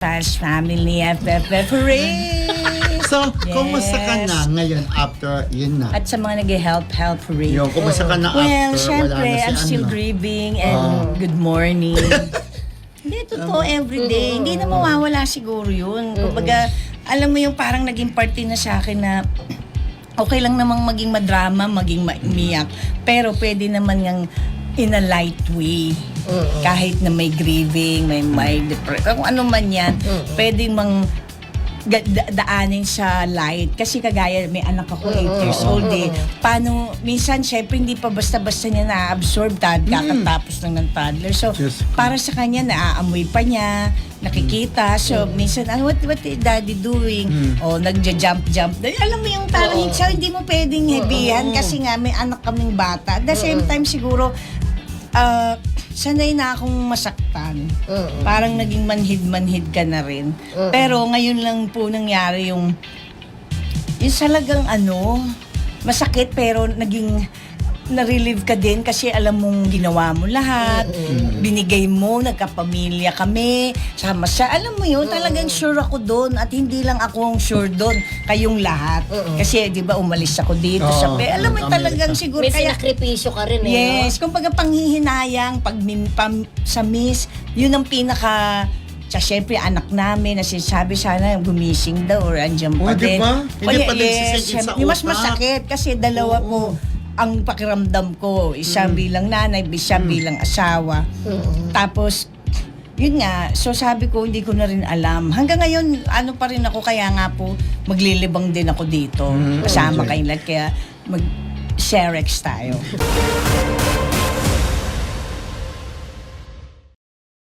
Pals family, FFF, hooray! So, kumusta ka Yes. na ngayon after, yun na? At sa mga nag-help, help, hooray. Yung, kumusta ka na Well, after, syempre, wala na si I'm still ano? grieving and Ah. good morning. Hindi, totoo, everyday. Hindi na mawawala siguro yun. Kumbaga, alam mo yung parang naging parte na sa akin na okay lang namang maging madrama, maging maiyak, pero pwede naman yung in a light way. Kahit na may grieving, may mild depression, kung ano man yan, pwedeng mang da- daanin sa light. Kasi kagaya, may anak ako, 8 years old eh. Paano, minsan, syempre, hindi pa basta-basta niya na-absorb, tad, kakatapos lang ng toddler. So, ko. para sa kanya, naaamoy pa niya, nakikita. So, minsan, ano, what, what is daddy doing? O, nagja-jump-jump. Dahil Alam mo yung parang, so, hindi mo pwedeng heavyhan kasi nga, may anak kaming bata. At the same time, siguro, ah, sanay na akong masaktan. Parang naging manhid-manhid ka na rin. Pero ngayon lang po nangyari yung yung talagang ano, masakit pero naging na-relieve ka din kasi alam mong ginawa mo lahat, binigay mo, nagkapamilya kami, sama siya. Alam mo yun, talagang sure ako doon at hindi lang ako ang sure doon, kayong lahat. Kasi di ba umalis ako dito sa Oo, pe. Alam mo talagang siguro May kaya sinakripisyo ka rin eh. Yes, kumbaga panghihinayang, pag min- pam- sa miss, yun ang pinaka sa syempre anak namin na sinasabi sana gumising daw or andyan pa Oh, di din. ba? Hindi pa din yes, sisingit sa yung mas utak. masakit kasi dalawa Oo. po ang pakiramdam ko. Isa Mm. bilang nanay, isa bilang asawa. Tapos, yun nga, so sabi ko, hindi ko na rin alam. Hanggang ngayon, ano pa rin ako, kaya nga po, maglilibang din ako dito. Mm, Kasama enjoy. kayong lahat, kaya mag-Sherex tayo.